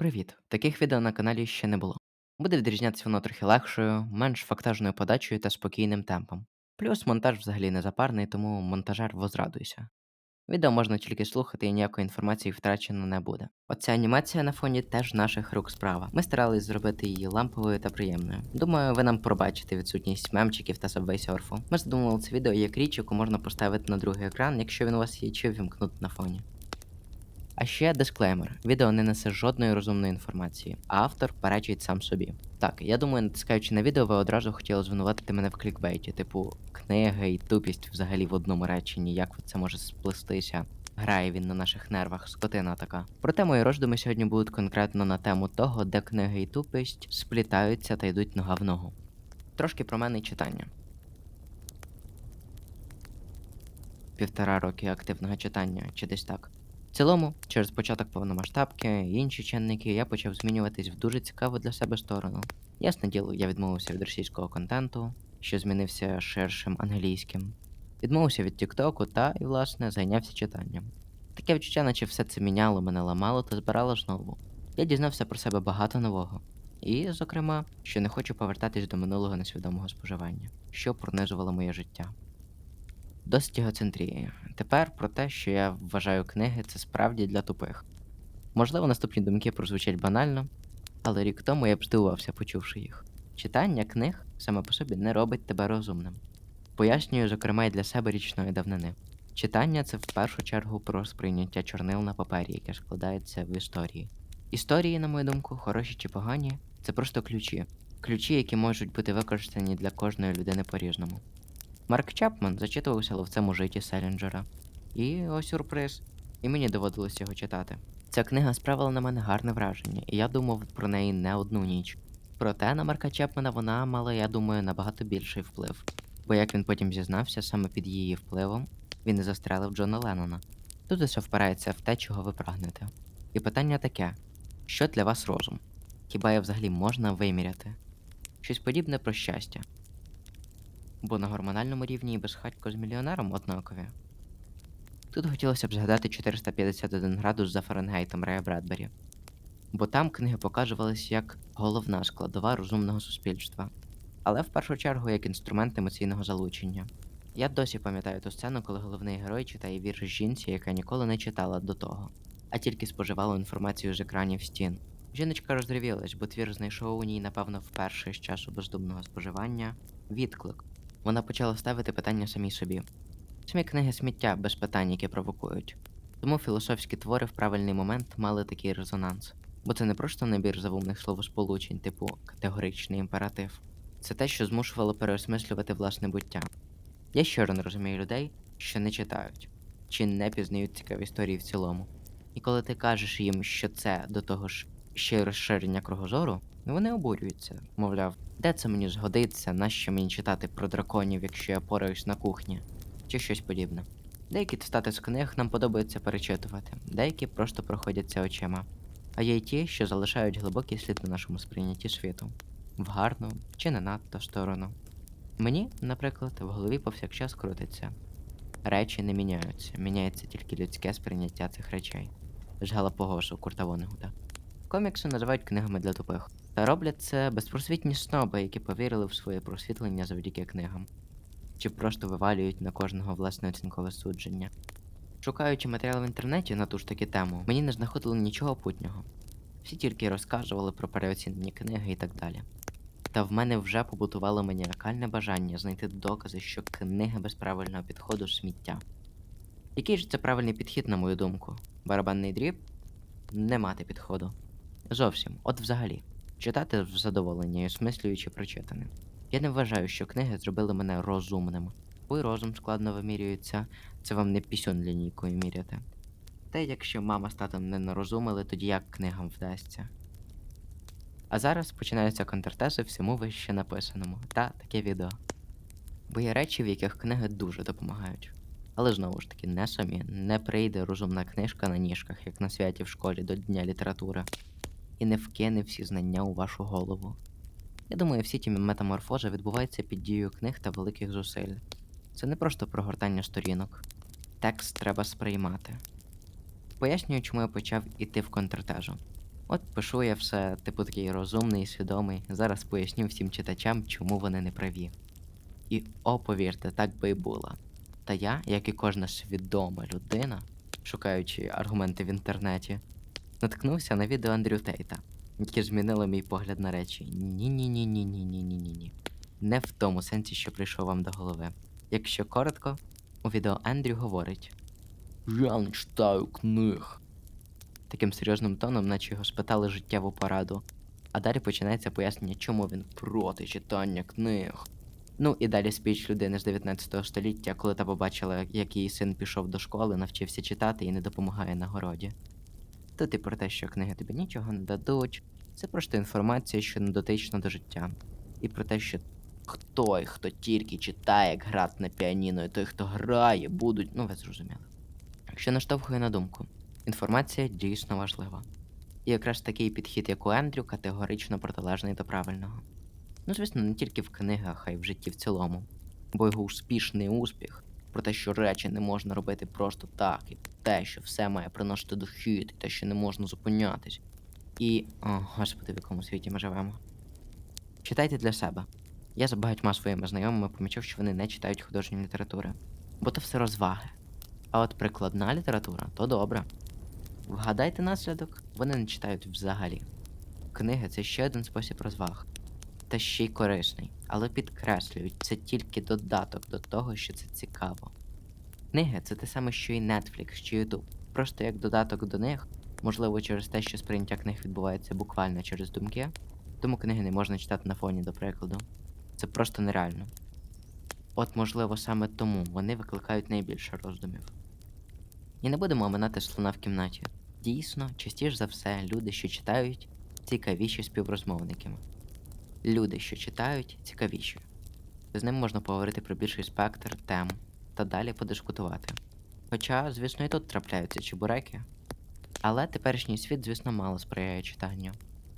Привіт! Таких відео на каналі ще не було. Буде відрізнятися воно трохи легшою, менш фактажною подачею та спокійним темпом. Плюс монтаж взагалі не запарний, тому монтажер возрадуйся. Відео можна тільки слухати і ніякої інформації втрачено не буде. Оця анімація на фоні теж наших рук справа. Ми старались зробити її ламповою та приємною. Думаю, ви нам пробачите відсутність мемчиків та сабвейсерфу. Ми задумували це відео як річ, яку можна поставити на другий екран, якщо він у вас є, чи вімкнути на фоні. А ще дисклеймер: відео не несе жодної розумної інформації, а автор перечить сам собі. Так, я думаю, натискаючи на відео, ви одразу хотіли звинуватити мене в клікбейті, типу книги і тупість взагалі в одному реченні, як це може сплестися. Грає він на наших нервах, скотина така. Проте мої роздуми сьогодні будуть конкретно на тему того, де книги і тупість сплітаються та йдуть нога в ногу. Трошки про мене і читання. Півтора роки активного читання, чи десь так. В цілому, через початок повномасштабки і інші чинники, я почав змінюватись в дуже цікаву для себе сторону. Ясне діло, я відмовився від російського контенту, що змінився ширшим англійським, відмовився від Тіктоку та, і, власне, зайнявся читанням. Таке відчуття, наче все це міняло, мене ламало та збирало знову. Я дізнався про себе багато нового. І, зокрема, що не хочу повертатись до минулого несвідомого споживання, що пронизувало моє життя. Досить егоцентрії. Тепер про те, що я вважаю книги, це справді для тупих. Можливо, наступні думки прозвучать банально, але рік тому я б здивувався, почувши їх. Читання книг саме по собі не робить тебе розумним. Пояснюю, зокрема, і для себе річної давнини. Читання це в першу чергу про сприйняття чорнил на папері, яке складається в історії. Історії, на мою думку, хороші чи погані, це просто ключі. Ключі, які можуть бути використані для кожної людини по-різному. Марк Чапман зачитувався ловцем у житті Селінджера. І о сюрприз, і мені доводилось його читати. Ця книга справила на мене гарне враження, і я думав про неї не одну ніч. Проте на Марка Чепмена вона мала, я думаю, набагато більший вплив. Бо як він потім зізнався, саме під її впливом він і застрелив Джона Леннона. Тут усе впирається в те, чого ви прагнете. І питання таке: що для вас розум? Хіба його взагалі можна виміряти? Щось подібне про щастя. Бо на гормональному рівні і безхатько з мільйонером однакові. Тут хотілося б згадати 451 градус за Фаренгейтом Рея Бредбері, бо там книги показувались як головна складова розумного суспільства, але в першу чергу як інструмент емоційного залучення. Я досі пам'ятаю ту сцену, коли головний герой читає вірш жінці, яка ніколи не читала до того, а тільки споживала інформацію з екранів стін. Жіночка розривілась, бо твір знайшов у ній, напевно, вперше з часу бездумного споживання відклик. Вона почала ставити питання самій собі. Самі книги сміття без питань, які провокують. Тому філософські твори в правильний момент мали такий резонанс. Бо це не просто набір завумних словосполучень, типу категоричний імператив. Це те, що змушувало переосмислювати власне буття. Я щиро не розумію людей, що не читають чи не пізнають цікаві історії в цілому. І коли ти кажеш їм, що це до того ж ще й розширення кругозору, вони обурюються, мовляв, де це мені згодиться, нащо мені читати про драконів, якщо я пораюсь на кухні, чи щось подібне. Деякі цитати з книг нам подобається перечитувати, деякі просто проходяться очима, а є й ті, що залишають глибокий слід на нашому сприйнятті світу, в гарну чи не надто сторону. Мені, наприклад, в голові повсякчас крутиться. Речі не міняються, міняється тільки людське сприйняття цих речей. З Галапогосу Курта Вонегута. Комікси називають книгами для тупих. Та роблять це безпросвітні сноби, які повірили в своє просвітлення завдяки книгам, чи просто вивалюють на кожного власне оцінкове судження. Шукаючи матеріал в інтернеті на ту ж таки тему, мені не знаходили нічого путнього. Всі тільки розказували про переоцінені книги і так далі. Та в мене вже побутувало маніакальне бажання знайти докази, що книги без правильного підходу сміття. Який ж це правильний підхід, на мою думку? Барабанний дріб? Не мати підходу. Зовсім, от взагалі, читати в задоволення і осмислюючи прочитане. Я не вважаю, що книги зробили мене розумним, й розум складно вимірюється, це вам не пісюн лінійкою міряти. Та якщо мама з татом не нарозумили, тоді як книгам вдасться. А зараз починаються контртези всьому вище написаному та таке відео. Бо є речі, в яких книги дуже допомагають. Але знову ж таки, не самі, не прийде розумна книжка на ніжках, як на святі в школі до Дня літератури, і не вкине всі знання у вашу голову. Я думаю, всі ті метаморфози відбуваються під дією книг та великих зусиль. Це не просто прогортання сторінок. Текст треба сприймати. Пояснюю, чому я почав іти в контртежу. От пишу я все, типу такий розумний, свідомий. Зараз поясню всім читачам, чому вони не праві. І о, повірте, так би і було. Та я, як і кожна свідома людина, шукаючи аргументи в інтернеті, наткнувся на відео Андрю Тейта, яке змінило мій погляд на речі. Ні-ні-ні-ні-ні-ні-ні-ні. Не в тому сенсі, що прийшов вам до голови. Якщо коротко, у відео Ендрю говорить: Я не читаю книг. Таким серйозним тоном, наче його спитали життєву пораду. А далі починається пояснення, чому він проти читання книг. Ну і далі спіч людини з 19 століття, коли та побачила, як її син пішов до школи, навчився читати і не допомагає на городі. Тут і про те, що книги тобі нічого не дадуть, це просто інформація, що не дотична до життя. І про те, що хто, хто тільки читає, як грати на піаніно, і той, хто грає, будуть. Ну, ви зрозуміли. Що наштовхує на думку, інформація дійсно важлива. І якраз такий підхід, як у Ендрю, категорично протилежний до правильного. Ну, звісно, не тільки в книгах, а й в житті в цілому. Бо його успішний успіх про те, що речі не можна робити просто так, і те, що все має приносити дохід, і те, що не можна зупинятись. І. О, господи, в якому світі ми живемо. Читайте для себе. Я за багатьма своїми знайомими помічав, що вони не читають художньої літератури, бо то все розваги. А от прикладна література то добре. Вгадайте наслідок, вони не читають взагалі. Книги це ще один спосіб розваг, та ще й корисний, але підкреслюють, це тільки додаток до того, що це цікаво. Книги це те саме, що і Netflix чи YouTube. Просто як додаток до них, можливо, через те, що сприйняття книг відбувається буквально через думки, тому книги не можна читати на фоні, до прикладу. Це просто нереально. От, можливо, саме тому вони викликають найбільше роздумів. І не будемо оминати слона в кімнаті. Дійсно, частіше за все, люди, що читають, цікавіші співрозмовниками. Люди, що читають, цікавіші. З ним можна поговорити про більший спектр тем та далі подискутувати. Хоча, звісно, і тут трапляються чебуреки. Але теперішній світ, звісно, мало сприяє читанню,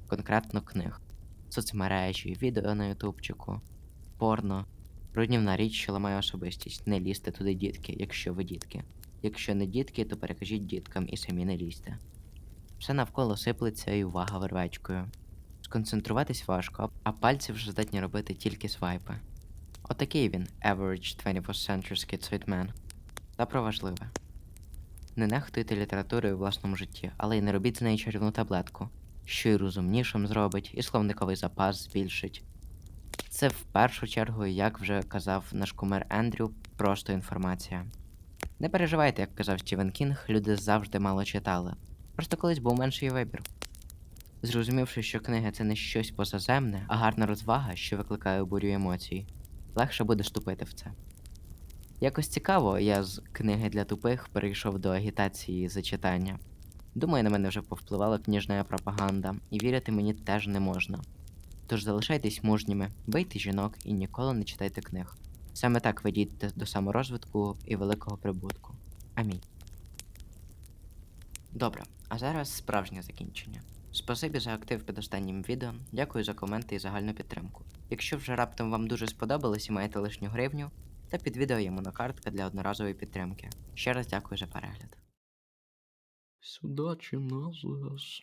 конкретно книг, соцмережі, відео на ютубчику, порно, руйнівна річ, що ламає особистість. Не лізьте туди, дітки, якщо ви дітки. Якщо не дітки, то перекажіть діткам і самі не лізьте. Все навколо сиплеться і увага вервечкою. Сконцентруватись важко, а пальці вже здатні робити тільки свайпи. Отакий він, average 21st century schizoid man. Та про важливе. Не нехтуйте літературою у власному житті, але й не робіть з неї чарівну таблетку, що й розумнішим зробить, і словниковий запас збільшить. Це в першу чергу, як вже казав наш кумир Ендрю, просто інформація. Не переживайте, як казав Стівен Кінг, люди завжди мало читали. Просто колись був менший вибір. Зрозумівши, що книга це не щось позаземне, а гарна розвага, що викликає бурю емоцій, легше буде вступити в це. Якось цікаво, я з книги для тупих перейшов до агітації за читання. Думаю, на мене вже повпливала книжна пропаганда, і вірити мені теж не можна. Тож залишайтесь мужніми, бийте жінок і ніколи не читайте книг. Саме так ви до саморозвитку і великого прибутку. Амінь. Добре, а зараз справжнє закінчення. Спасибі за актив під останнім відео, дякую за коменти і загальну підтримку. Якщо вже раптом вам дуже сподобалось і маєте лишню гривню, та під відео є монокартка для одноразової підтримки. Ще раз дякую за перегляд. Сюда чи назас?